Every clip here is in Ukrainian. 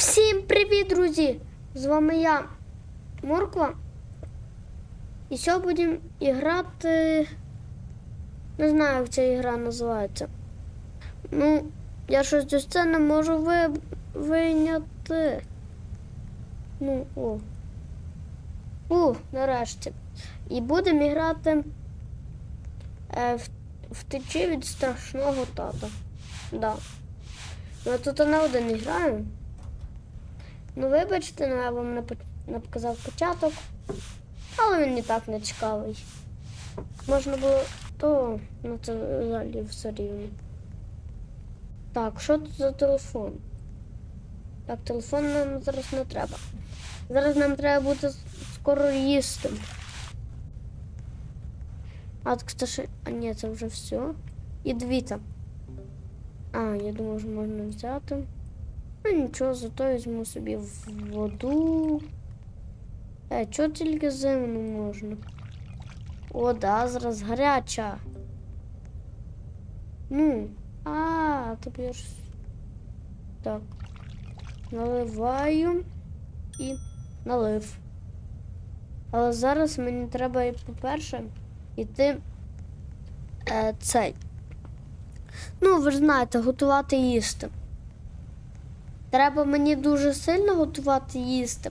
Всім привіт, друзі! З вами я, Морква. І сьогодні будемо грати. Не знаю, як ця ігра називається. Ну, я щось ось це не можу ви... вийняти. Ну, о. У, нарешті. І будемо грати е, в... втечі від страшного тата. Да. Ну, тут не один граю. Ну, вибачте, ну, я вам не, показав початок, але він і так не цікавий. Можна було то, ну це взагалі все рівно. Так, що тут за телефон? Так, телефон нам зараз не треба. Зараз нам треба бути скоро їсти. А, так це ще... А ні, це вже все. І дивіться. А, я думаю, що можна взяти. Ну нічого, зато візьму собі воду. Е, чого тільки зимну можна? О, да, зараз гаряча. Ну, а, тепер. Так. Наливаю і налив. Але зараз мені треба, по-перше, іти е, цей. Ну, ви знаєте, готувати їсти. Треба мені дуже сильно готувати їсти.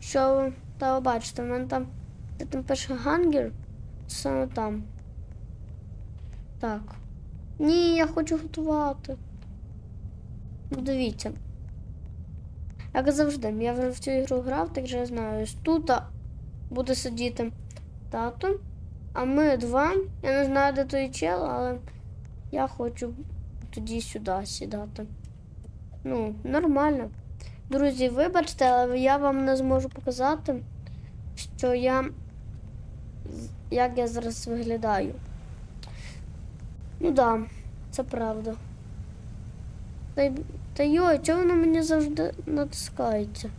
Що, та бачите, в мене там, де там пише гангер, саме там. Так. Ні, я хочу готувати. Ну, дивіться. Як завжди, я вже в цю ігру грав, так же я знаю. Ось тут буде сидіти тато, а ми два. Я не знаю, де той чел, але я хочу тоді сюди сідати. Ну, нормально. Друзі, вибачте, але я вам не зможу показати, що я. як я зараз виглядаю. Ну да, це правда. Та, та йой, чого воно мені завжди натискається?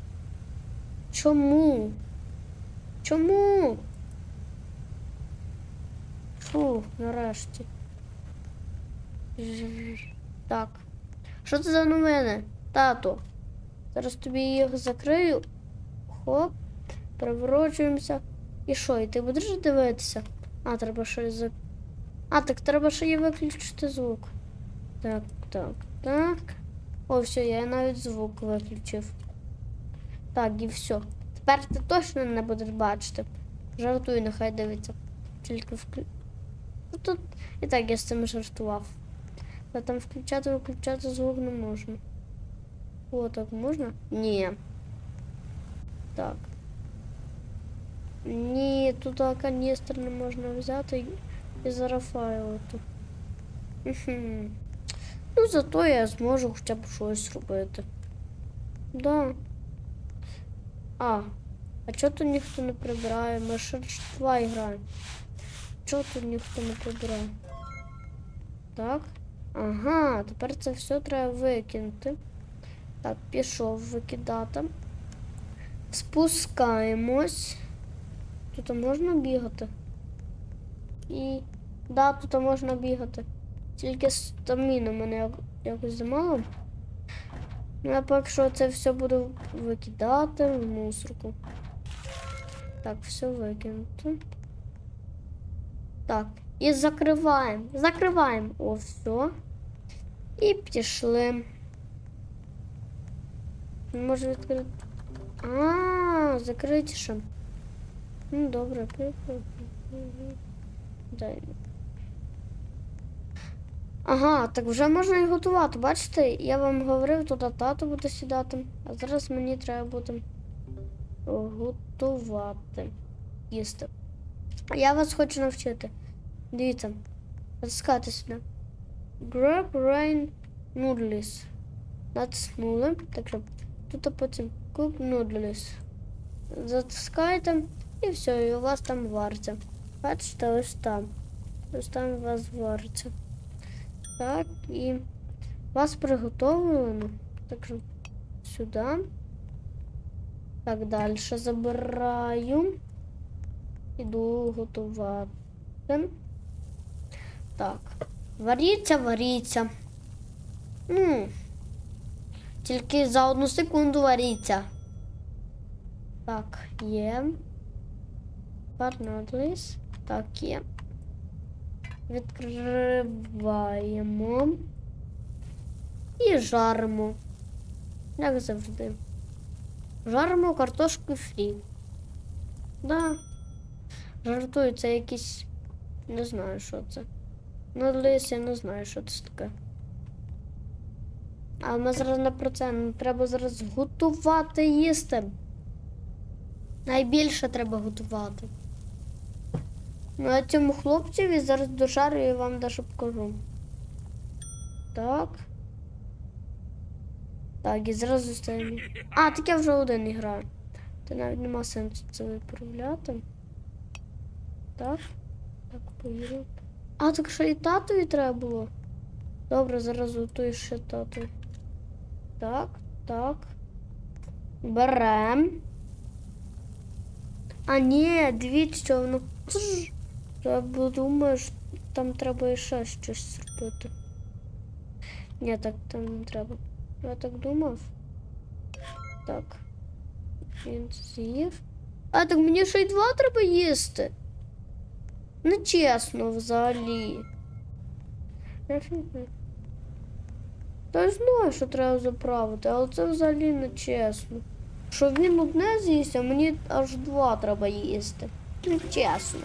Чому? Чому? Фу, нарешті. Так. Що це за новини? Тато. Зараз тобі їх закрию. Хоп. Переворочуємося. І що, і ти будеш дивитися? А, треба щось за. А, так треба ще і виключити звук. Так, так, так. О, все, я навіть звук виключив. Так, і все. Тепер ти точно не будеш бачити. Жартую, нехай дивиться. Тільки вклю... Ну тут і так я з цим жартував. А там включати, виключати звук не можна. О, так можна? Ні. Так. Ні, тут каністр не можна взяти і зарафайлити. Ну, зато я зможу хоча б щось робити. Да. А, а чого тут ніхто не прибирає? Ми ще два граємо. Чого тут ніхто не прибирає? Так. Ага, тепер це все треба викинути. Так, пішов викидати. Спускаємось. Тут можна бігати. І. Да, тут можна бігати. Тільки стаміна мене якось замало. Ну, я поки що це все буду викидати в мусорку. Так, все викинуто. Так, і закриваємо. Закриваємо. О, все. І пішли. Може відкрити. А, закриті ще. Ну, добре. Дай. Ага, так вже можна і готувати. Бачите, я вам говорив, туди тато буде сідати, а зараз мені треба буде готувати. Їсти. Я вас хочу навчити. Дивіться, натискайте сюди. Grab rain noodles. Натиснули. Так що тут потім cook noodles. Затискаєте і все, і у вас там вариться. Бачите, ось там. Ось там у вас вариться. Так, і вас приготовлено. Так що сюди. Так, далі забираю. Іду готувати. Так. Варіться, варіться. Ну, Тільки за одну секунду варіться. Так, є. Парнодлис. Так, є. Відкриваємо. І жаримо. Як завжди. Жаримо картошку фрі. Да. Це якісь. Не знаю, що це. Ну, лис, я не знаю, що це таке. Але ми зараз не про це. Нам треба зараз готувати їсти. Найбільше треба готувати. Ну, а цьому хлопцеві зараз дожарю і вам даже покажу. Так. Так, і зразу стаємо. А, так я вже один граю. Та навіть нема сенсу це виправляти. Так. Так, повірю. А, так що і татові треба було? Добре, зараз готую ще тату. Так, так. Берем. А, ні, дивіться, що воно. Цж. Я б- думаю, що там треба ще щось зробити. Ні, так там не треба. Я так думав. Так. Він з'їв. А, так мені ще й два треба їсти. Нечесно взагалі. Та я знаю, що треба заправити, але це взагалі не чесно. Що він одне з'їсть, а мені аж два треба їсти. Не чесно.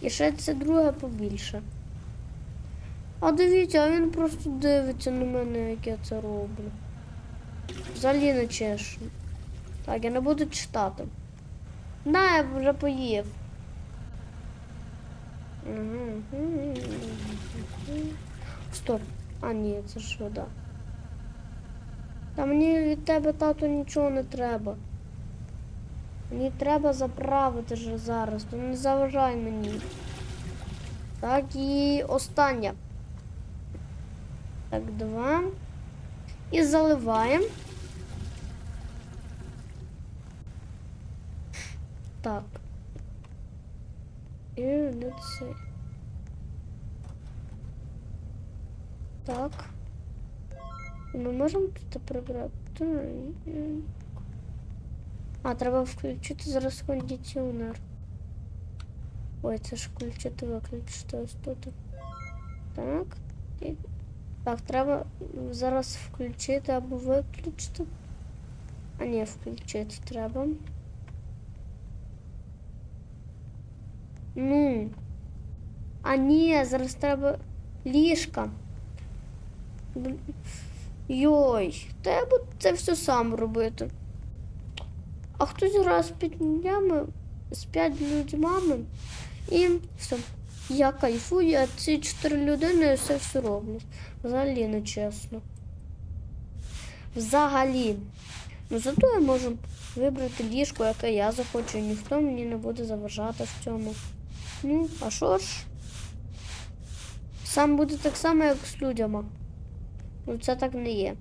І ще це друге побільше. А дивіться, а він просто дивиться на мене, як я це роблю. Взагалі не чесно. Так, я не буду читати. На, я вже поїв. Стоп. А, ні, це ж вода. Та мені від тебе, тату, нічого не треба. Мені треба заправити вже зараз, то не заважай мені. Так, і остання. Так, два. І заливаємо. Так. І де це? Так. Ми можемо тут прибрати. А, треба включити зараз кондиціонер. Ой, це ж включити, виключити ось тут. Так. І... Так, треба зараз включити або виключити. А ні, включити треба. Ну. А ні, зараз треба ліжка. Йой, буду це все сам робити. А хтось грає з п'ятьми, з п'ять людьми, і все. Я кайфую, а ці чотири людини все все роблять. Взагалі не чесно. Взагалі. Ну зато я можу вибрати ліжко, яке я захочу, і ніхто мені не буде заважати в цьому. Ну, а що ж? Сам буде так само, як з людьми. Ну, це так не є.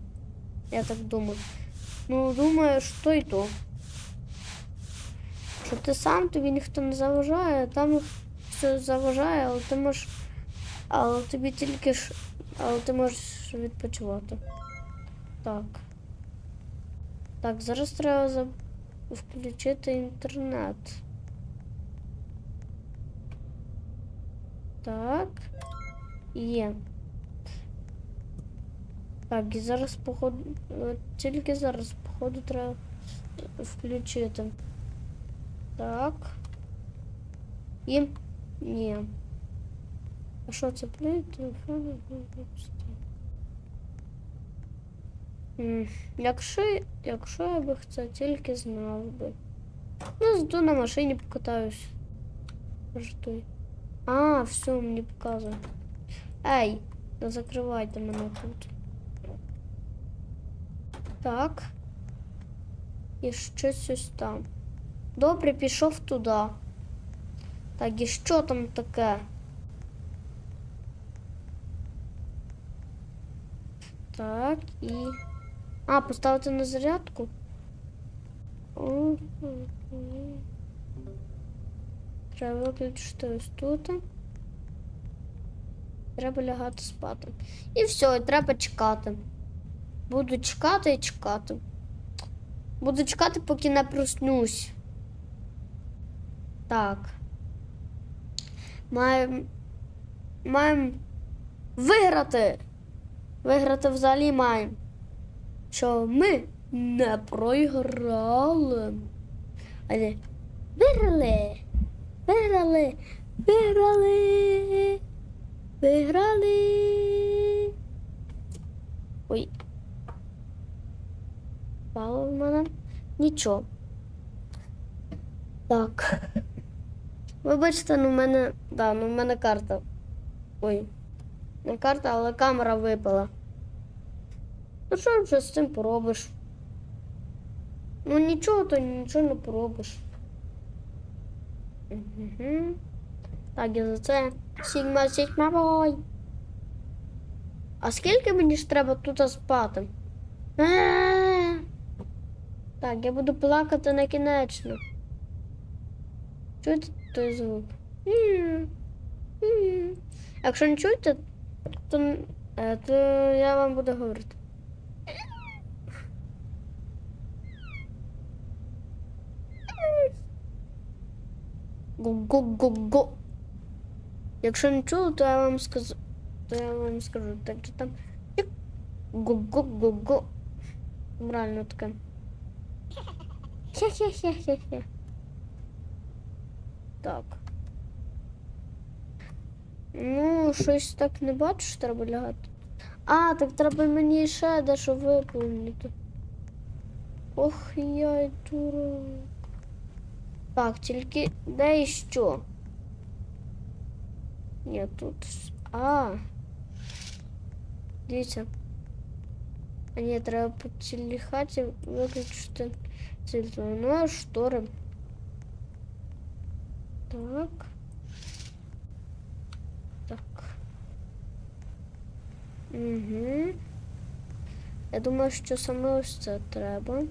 Я так думаю. Ну, думаю, що і то. Що ти сам тобі ніхто не заважає, там все заважає, але ти можеш. Але тобі тільки ж. Але ти можеш відпочивати. Так. Так, зараз треба за... включити інтернет. Так. Є. Так, і зараз, походу, от тільки зараз, походу, треба включити. Так. І. Ні. А що це плей? Телефон. М, Якщо, якщо я би це тільки знав би. Ну, зато на машині покатаюсь. Жартуй. А, все, мені показує. Ей, не закривайте мене тут. Так. І щось ось там. Добре, пішов туди. Так, і що там таке? Так, і. А, поставити на зарядку? Окей. Треба виключити ось тут. Треба лягати спати. І все, і треба чекати. Буду чекати і чекати. Буду чекати, поки не проснусь. Так. Маємо. Маємо виграти. Виграти взагалі маємо. Що ми не проіграли. Але виграли. Виграли. Виграли. Виграли. Ой. Впало в мене. Нічого. Так. Вибачте, ну в мене. Да, ну в мене карта. Ой. Не карта, але камера випала. Ну що вже з цим поробиш? Ну нічого, то нічого не поробиш. Угу. Так, я за це. Сігма, сігма бой. А скільки мені ж треба тут спати? Е. Так, я буду плакати накінечно. Чуєте той звук? Якщо не чуєте, то, е, то я вам буду говорити. Го-го-го-го. Якщо не чули, то я вам скажу. То я вам скажу. Так що там. Го-го-го-го. Там Реально таке. Хе-хе-хе-хе-хе. Так. Ну, щось так не бачу, що треба лягати. А, так треба мені ще дещо виповнити. Ох, я й дурак. Так, тільки де і що? Ні, тут. А. Дивіться. А ні, треба по цілій хаті виключити світло. Ну, а штори. Так. Так. Угу. Я думаю, що саме ось це треба.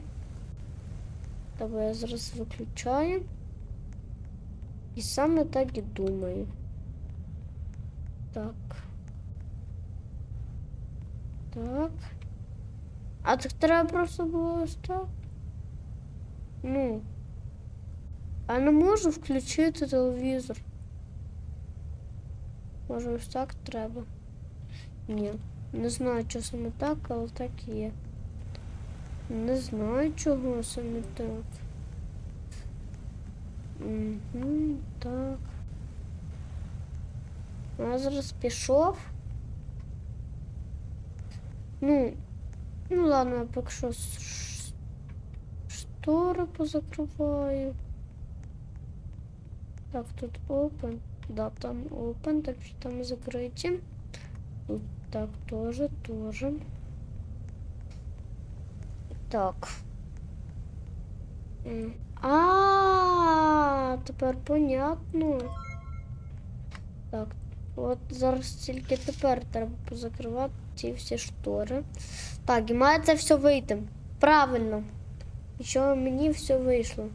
Давай я зараз виключаю. І саме так і думаю. Так. Так. А так треба просто було ось так. Ну. А не можу включити телевізор. Може ось так треба? Ні. Не знаю, що саме так, але так і є. Не знаю, чого саме так. Угу, так. А зараз пішов. Ну, ну ладно, я поки що штори позакриваю. Так, тут open. Да, там open, так що там закриті. Тут так тоже, тоже. Так. М. А, тепер понятно. Так, от зараз тільки тепер треба позакривати ці всі штори. Так, і має це все вийти. Правильно. І що мені все вийшло.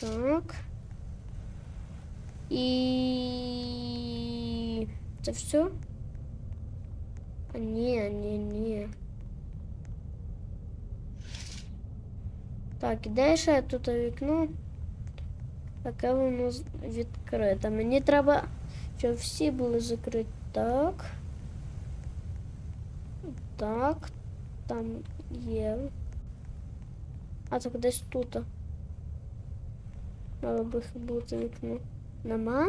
Так. І це все? А ні, ні, ні. Так, і де ще тут вікно? Таке воно відкрите. Мені треба, щоб всі були закриті. Так. Так. Там є. А так десь тут. Мало би бути вікно. Нема?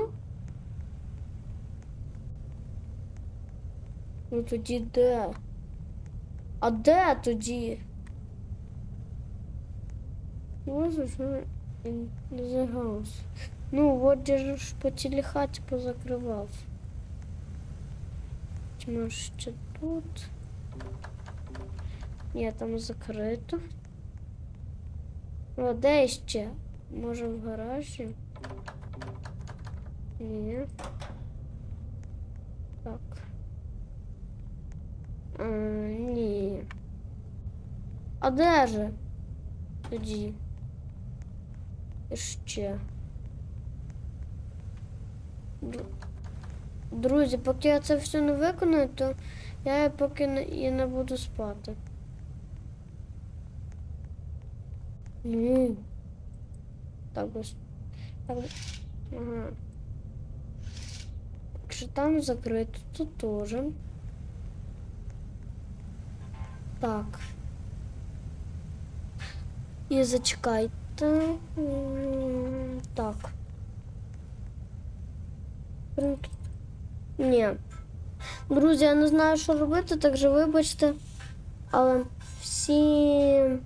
Ну тоді де? А де тоді? Боже, що він не загався. Ну, от же ж по цілій хаті позакривав. Чи може ще тут? Ні, там закрито. О, де ще? Може в гаражі? Ні. Так. А, ні. А де же? Тоді. Ще. Друзі, поки я це все не виконую, то Я поки і не буду спати. Ні. Так ось. Так. Ага. Якщо там закрито, то теж. Так. І зачекайте. М, Так. Ні. Друзі, я не знаю, що робити, так же вибачте. Але всім